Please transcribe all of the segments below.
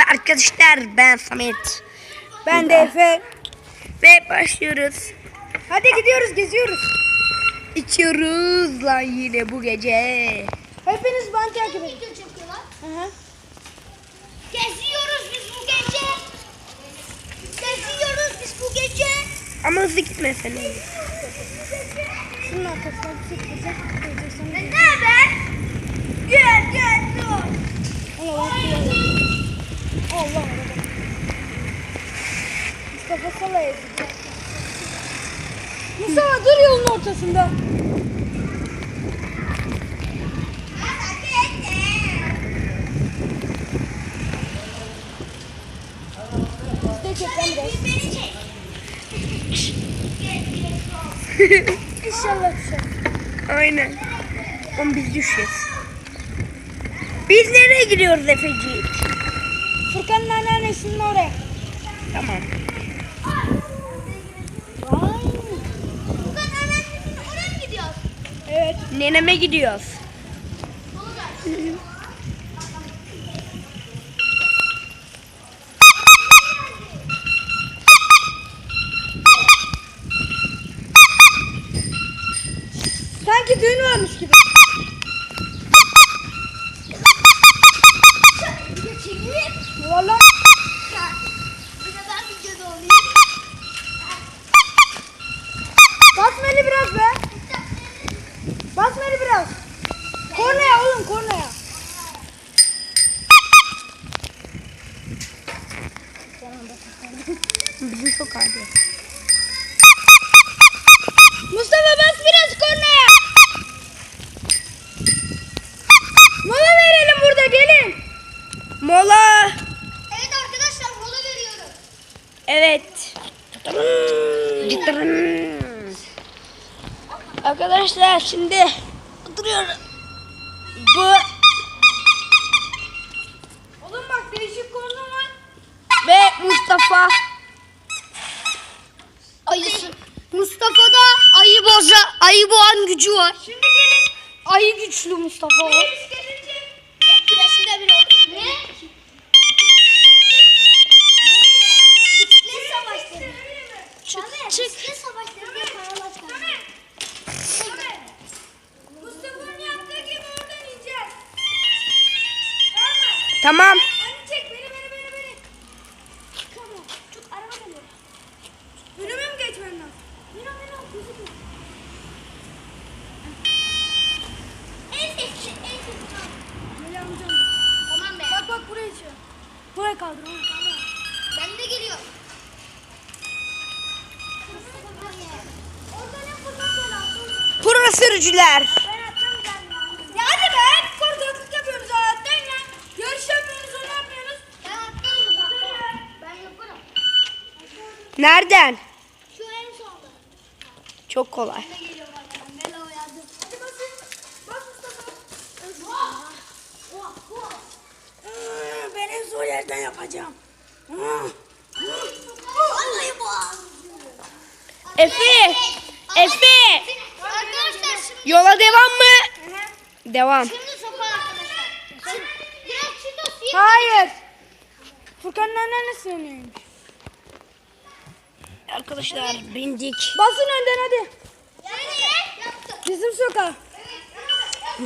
Merhaba arkadaşlar ben Samet. Ben de Efe. Ve başlıyoruz. Hadi gidiyoruz geziyoruz. İçiyoruz lan yine bu gece. Hepiniz bana takip edin. Video çekiyorlar. Hı hı. Geziyoruz biz bu gece. Geziyoruz biz bu gece. Ama hızlı gitmesene. Şunun arkasına bir şey Sala'ya gidecek. Mustafa dur yolun ortasında. İnşallah düşer. Aynen. Ama biz düşeceğiz. Biz nereye gidiyoruz Efeciğim? Furkan'ın anneannesinin oraya. Tamam. Neneme gidiyoruz. Sanki düğün varmış gibi. Video çekeyim. Valla. Bir de ben videoda olayım. Basmeli biraz be. Basmeli biraz. Kornaya oğlum kornaya. Bizim çok abi. Mustafa bas biraz kornaya. Mola verelim burada gelin. Mola. Evet arkadaşlar mola veriyorum. Evet. Arkadaşlar şimdi oturuyoruz. Bu Oğlum bak değişik korna var. ve Mustafa. Ayısı. Mustafa'da ayı boza, ayı boğan gücü var. Şimdi gelin. Ayı güçlü Mustafa o. Küresinde Tamam. Hadi çek beni beni beni beni. Tamam. Çok araba geliyor. Önüme mi geçmen lazım? Mira Mira gözüküyor. En sessiz, en. Tamam. Melih amcam. Tamam be. Bak bak buraya içiyor. Buraya kaldır onu. Ben de geliyor. Pro sürücüler. Ben atacağım ben Ya hadi be hep koridorluk yapıyoruz hayattan ya. Yarış yapıyoruz onu yapmıyoruz. Ben atlarım bak. Ben yaparım. Nereden? Şu en sonda. Çok kolay. Ben! Ben en zor yerden yapacağım. Vallahi bu. Efe. Efe. Arkadaşlar şimdi, Yola devam mı? Devam. şimdi sopa arkadaşlar. Hayır. Furkan'ın annesi yanıyormuş. Arkadaşlar bindik. Basın önden hadi. Bizim sokağa.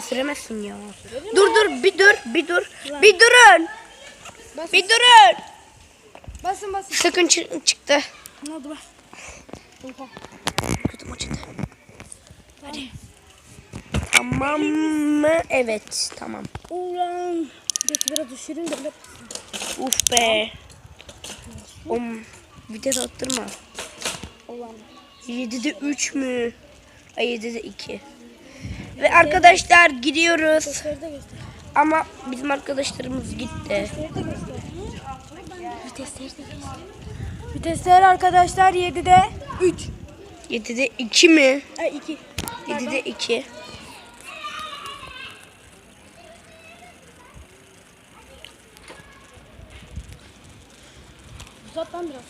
Süremezsin ya. Dur dur bir dur bir dur. Bir durun. Basın. Bir durun. Basın basın. Sakın çı- çıktı. Ne oldu. Oha. Kötü acıdı. Hadi. Tamam mı? Evet tamam. Ulan. Biraz düşürün de. Uf be. Om. Vites attırma. Ulan. 7'de 3 mü? Ay 7'de 2. Ve arkadaşlar gidiyoruz. Ama bizim arkadaşlarımız gitti. Vitesleri de. Vitesler arkadaşlar 7'de 3. 7'de 2 mi? Ay 2. 7'de 2. Uzat lan biraz.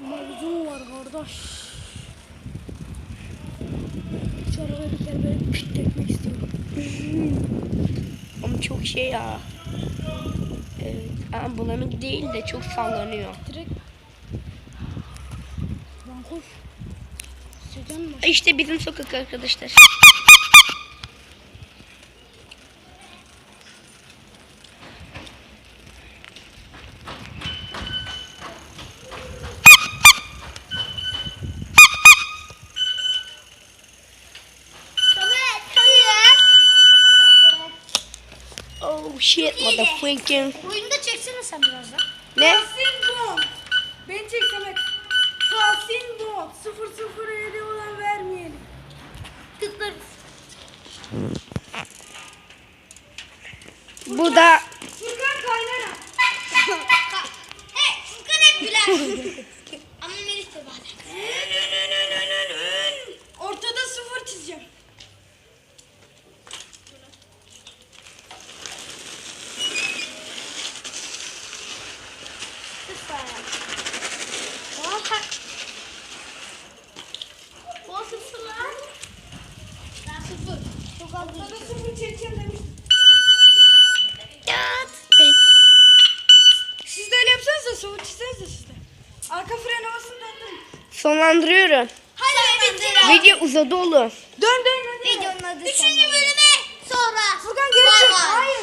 Mevzum var kardeş. Şu arabaya bir kere böyle pişt etmek istiyorum. Ama çok şey ya. Evet. Ama bulanık değil de çok sallanıyor. Direkt. Lan koş. İşte bizim sokak arkadaşlar. Samet hadi ya. Oh shit motherfucking. Oyunu da çeksene sen biraz da. Ne? Tahsin Bond. Beni çek Samet. Tahsin Bond. 007 olan vermeyelim. Tıklarız. Bu da yapsanız da sıfır çizseniz de siz de. Arka fren havasını döndürün. sonlandırıyorum. Hadi bitir. Video uzadı oğlum. Dön dön dön. Videonun adı Üçüncü bölüme sonra. Furkan geri çek. Hayır.